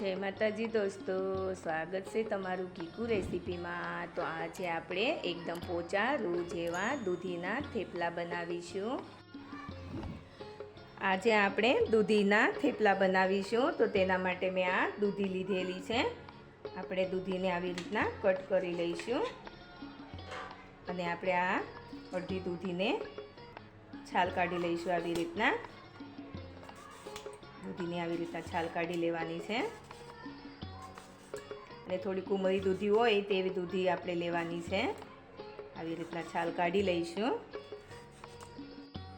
જય માતાજી દોસ્તો, સ્વાગત છે તમારું કીકુ રેસીપીમાં. તો આજે આપણે એકદમ પોચા, રૂ જેવા દૂધીના થેપલા બનાવીશું. આજે આપણે દૂધીના થેપલા બનાવીશું. તો તેના માટે મેં આ દૂધી લીધેલી છે. આપણે દૂધીને આવી રીતના કટ કરી લઈશું. અને આપણે આ અડધી દૂધીને છાલ કાઢી લઈશું આવી રીતના. દૂધીની આવી રીતના છાલ કાઢી લેવાની છે. અને થોડીક ઉમરી દૂધી હોય તેવી દૂધી આપણે લેવાની છે. આવી રીતના છાલ કાઢી લઈશું.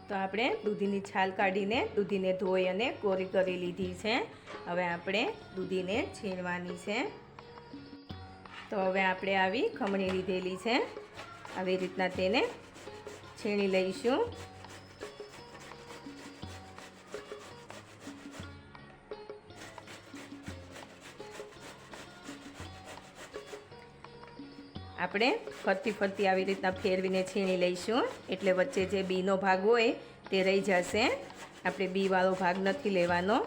તો આપણે દૂધીની છાલ કાઢીને દૂધીને ધોઈ અને કોરી કરી લીધી છે. હવે આપણે દૂધીને છીણવાની છે. તો હવે આપણે આવી ખમણી લીધેલી છે. આવી રીતના તેને છીણી લઈશું. આપણે ફરતી ફરતી આવી રીતના ફેરવીને છીણી લઈશું. એટલે વચ્ચે જે બીનો ભાગ હોય તે રહી જશે. આપણે બીવાળો ભાગ નથી લેવાનો.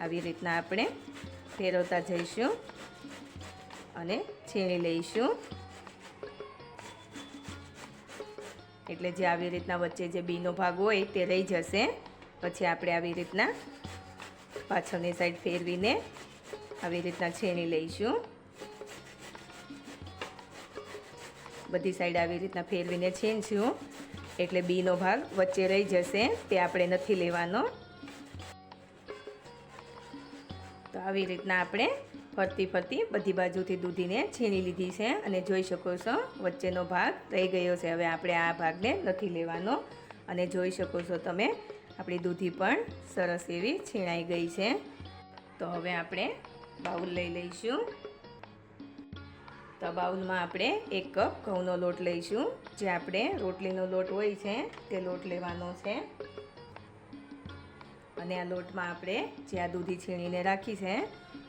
આવી રીતના આપણે ફેરવતા જઈશું અને છીણી લઈશું. એટલે જે આવી રીતના વચ્ચે જે બીનો ભાગ હોય તે રહી જશે. પછી આપણે આવી રીતના પાછળની સાઈડ ફેરવીને આવી રીતના છીણી લઈશું. બધી સાઈડ આવી રીતના ફેરવીને છીનશું. એટલે બીનો ભાગ વચ્ચે રહી જશે. તે આપણે નથી લેવાનો. તો આવી રીતના આપણે ફરતી ફરતી બધી બાજુથી દૂધીને છીણી લીધી છે. અને જોઈ શકો છો, વચ્ચેનો ભાગ રહી ગયો છે. હવે આપણે આ ભાગને નથી લેવાનો. અને જોઈ શકો છો તમે, આપણી દૂધી પણ સરસ એવી છીણાઈ ગઈ છે. તો હવે આપણે બાઉલ લઈ લઈશું. તો બાઉલમાં આપણે એક કપ ઘઉંનો લોટ લઈશું. જે આપણે રોટલીનો લોટ હોય છે, તે લોટ લેવાનો છે. અને આ લોટમાં આપણે જે આ દૂધી છીણીને રાખી છે,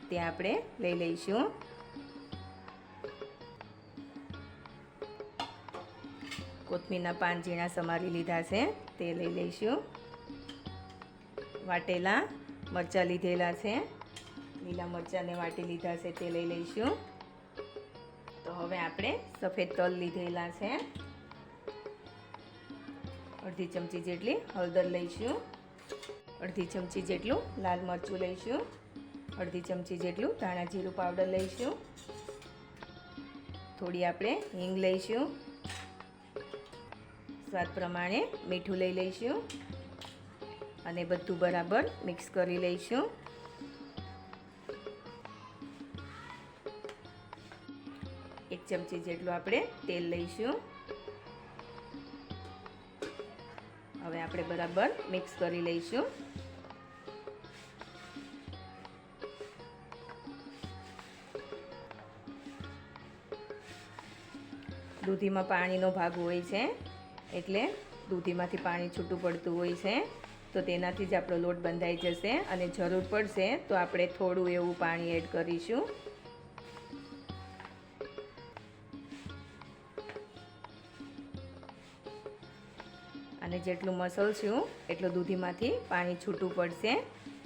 તે આપણે લઈ લઈશું. કોથમીરના પાન ઝીણા સમારી લીધા છે, તે લઈ લઈશું. વાટેલા મરચાં લીધેલા છે, લીલા મરચાંને વાટી લીધા છે, તે લઈ લઈશું. હવે આપણે સફેદ તલ લીધેલા છે. અડધી ચમચી જેટલી હળદર લઈશું. અડધી ચમચી જેટલું લાલ મરચું લઈશું. અડધી ચમચી જેટલું ધાણા જીરું પાવડર લઈશું. થોડી આપણે હિંગ લઈશું. સ્વાદ પ્રમાણે મીઠું લઈ લઈશું. અને બધું બરાબર મિક્સ કરી લઈશું. એક ચમચી જેટલું આપણે તેલ લઈશું. હવે આપણે બરાબર મિક્સ કરી લઈશું. દૂધીમાં પાણીનો ભાગ હોય છે, એટલે દૂધીમાંથી પાણી છૂટું પડતું હોય છે, તો તેનાથી જ આપણો લોટ બંધાઈ જશે અને જરૂર પડશે તો આપણે થોડું એવું પાણી એડ કરીશું. અને જેટલું મસલશું એટલું દૂધીમાંથી પાણી છૂટું પડશે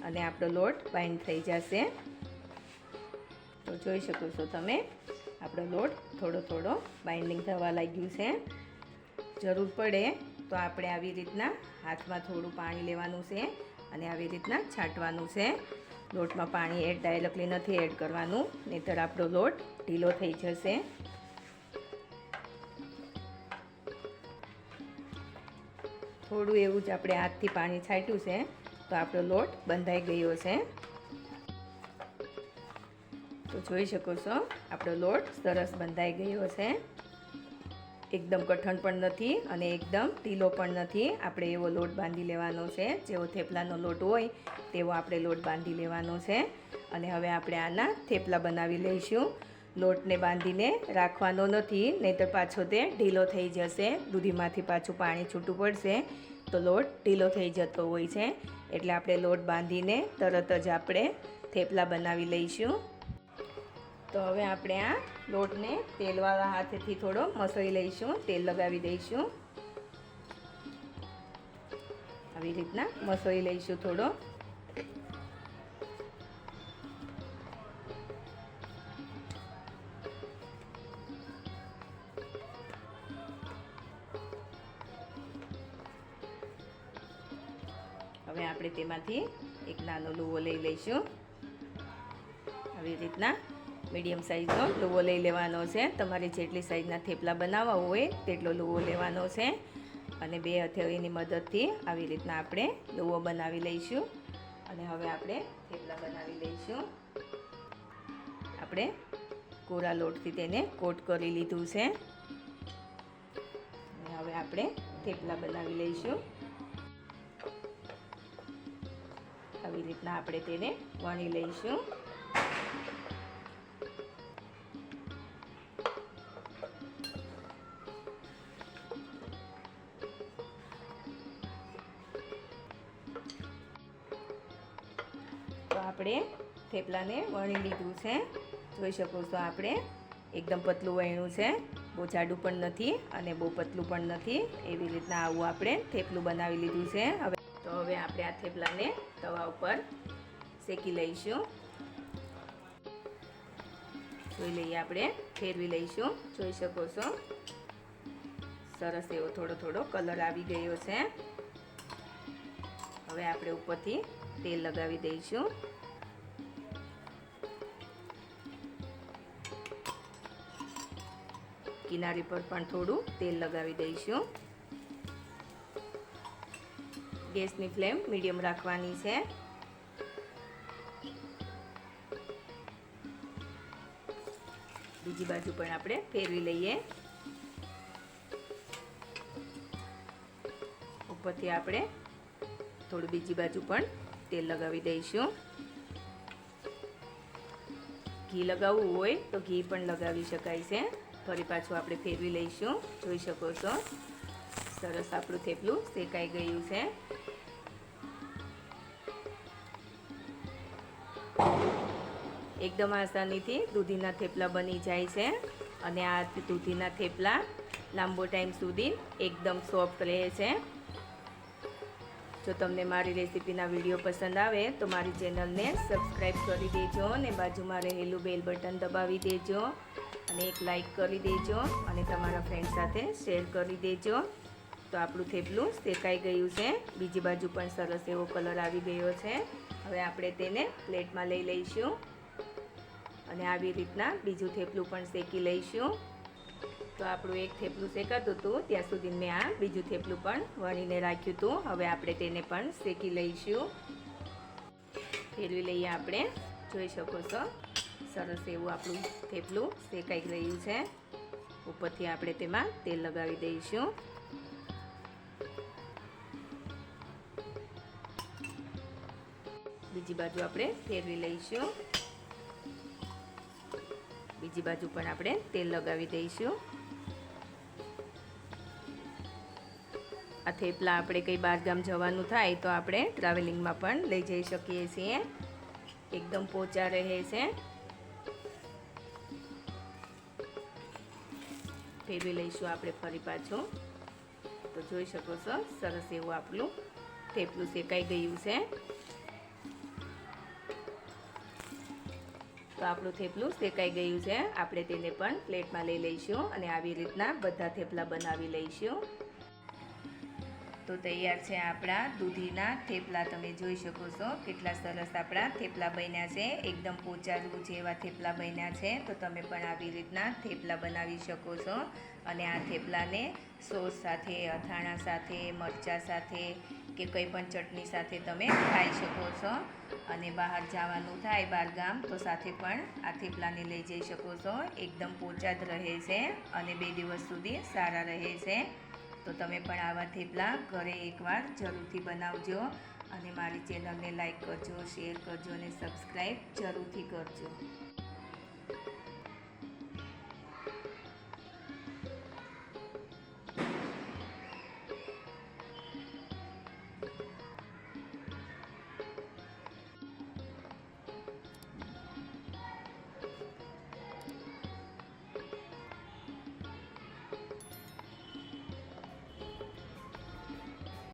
અને આપણો લોટ બાઇન્ડ થઈ જશે. તો જોઈ શકો છો તમે, આપણો લોટ થોડો થોડો બાઇન્ડિંગ થવા લાગ્યું છે. જરૂર પડે તો આપણે આવી રીતના હાથમાં થોડું પાણી લેવાનું છે અને આવી રીતના છાંટવાનું છે. લોટમાં પાણી એડ ડાયરેક્ટલી નથી એડ કરવાનું, નહીંતર આપણો લોટ ઢીલો થઈ જશે. થોડું એવું જ આપણે હાથથી પાણી છાંટ્યું છે, તો આપણો લોટ બંધાઈ ગયો છે. તો જોઈ શકો છો, આપણો લોટ સરસ બંધાઈ ગયો છે. એકદમ કઠણ પણ નથી અને એકદમ ઢીલો પણ નથી. આપણે એવો લોટ બાંધી લેવાનો છે, જેવો થેપલાનો લોટ હોય, તેવો આપણે લોટ બાંધી લેવાનો છે. અને હવે આપણે આના થેપલા બનાવી લઈશું. લોટને બાંધીને રાખવાનો નથી, નહીંતર પાછો તે ઢીલો થઈ જશે. દૂધીમાંથી પાછું પાણી છૂટું પડશે તો લોટ ઢીલો થઈ જતો હોય છે. એટલે આપણે લોટ બાંધીને તરત જ આપણે થેપલા બનાવી લઈશું. તો હવે આપણે આ લોટને તેલવાળા હાથેથી થોડો મસળી લઈશું, તેલ લગાવી દઈશું. આવી રીતના મસળી લઈશું થોડો. તેમાંથી એક નાનો લુવો લઈ લઈશું. આવી રીતના મીડિયમ સાઇઝનો લુવો લઈ લેવાનો છે. તમારે જેટલી સાઇઝના થેપલા બનાવવા હોય તેટલો લુવો લેવાનો છે. અને બે હથેળીની મદદથી આવી રીતના આપણે લુવો બનાવી લઈશું. અને હવે આપણે થેપલા બનાવી લઈશું. આપણે કોરા લોટથી તેને કોટ કરી લીધું છે. અને હવે આપણે થેપલા બનાવી લઈશું. આવી રીતના આપણે તેને વણી લઈશું. તો આપણે થેપલાને વણી લીધું છે. જોઈ શકો છો આપણે, એકદમ પતલું વણ્યું છે. બહુ જાડું પણ નથી અને બહુ પતલું પણ નથી. એવી રીતના આવું આપણે થેપલું બનાવી લીધું છે. હવે હવે આપણે આ થેપલાને તવા ઉપર શેકી લઈશું. જોઈ લઈએ આપણે, ફેરવી લઈશું. જોઈ શકો છો? સરસ એવો થોડો થોડો કલર આવી ગયો છે. હવે આપણે ઉપરથી તેલ લગાવી દઈશું. કિનારી પર પણ થોડું તેલ લગાવી દઈશું. ગેસની ફ્લેમ મીડિયમ રાખવાની છે. બીજી બાજુ પણ આપણે ફેરવી લઈએ. ઉપરથી આપણે થોડું બીજી બાજુ પણ તેલ લગાવી દઈશું. ઘી લગાવવું હોય તો ઘી પણ લગાવી શકાય છે. ફરી પાછું આપણે ફેરવી લઈશું. જોઈ શકો છો. સરસ આપણું થેપલું શેકાઈ ગયું છે. એકદમ આસાનીથી દૂધીના થેપલા બની જાય છે અને આ દૂધીના થેપલા લાંબો ટાઈમ સુધી એકદમ સોફ્ટ રહે છે. જો તમને મારી રેસીપીના વીડિયો પસંદ આવે તો મારી ચેનલને સબસ્ક્રાઈબ કરી દેજો અને બાજુમાં રહેલું બેલ બટન દબાવી દેજો અને એક લાઈક કરી દેજો અને તમારા ફ્રેન્ડ સાથે શેર કરી દેજો. તો આપણું થેપલું શેકાઈ ગયું છે. બીજી બાજુ પણ સરસ એવો કલર આવી ગયો છે. હવે આપણે તેને પ્લેટમાં લઈ લઈશું. અને આવી રીતના બીજું થેપલું પણ શેકી લઈશું. તો આપણું એક થેપલું શેકાતું હતું, ત્યાં સુધી મેં આ બીજું થેપલું પણ વણીને રાખ્યું હતું. હવે આપણે તેને પણ શેકી લઈશું. ફેરવી લઈએ આપણે. જોઈ શકો છો. સરસ એવું આપણું થેપલું શેકાઈ ગયું છે. ઉપરથી આપણે તેમાં તેલ લગાવી દઈશું. બીજી બાજુ આપણે ફેરવી લઈશું. બીજી બાજુ પણ આપણે તેલ લગાવી દઈશું. આ થેપલા આપણે કંઈ બહારગામ જવાનું થાય તો આપણે ટ્રાવેલિંગમાં પણ લઈ જઈ શકીએ છીએ. એકદમ પોચા રહે છે. ફેરવી લઈશું આપણે ફરી પાછું. તો જોઈ શકો છો, સરસ એવું આપણું થેપલું શેકાઈ ગયું છે. તો આપણું થેપલું શેકાઈ ગયું છે. આપણે તેને પણ પ્લેટમાં લઈ લઈશું અને આવી રીતના બધા થેપલા બનાવી લઈશું. તો તૈયાર છે આપણા દૂધીના થેપલા. તમે જોઈ શકો છો કેટલા સરસ આપણા થેપલા બન્યા છે. એકદમ પોચા દૂધ જેવા થેપલા બન્યા છે. તો તમે પણ આવી રીતના થેપલા બનાવી શકો છો. અને આ થેપલાને સોસ સાથે, અથાણા સાથે, મરચાં સાથે કે કંઈ પણ ચટણી સાથે તમે ખાઈ શકો છો. અને બહાર જવાનું થાય બહારગામ, તો સાથે પણ આ થેપલાને લઈ જઈ શકો છો. એકદમ પોચા રહે છે અને બે દિવસ સુધી સારા રહે છે. તો તમે પણ આવા થેપલા ઘરે એકવાર જરૂરથી બનાવજો અને મારી ચેનલને લાઈક કરજો, શેર કરજો અને સબસ્ક્રાઈબ જરૂરથી કરજો.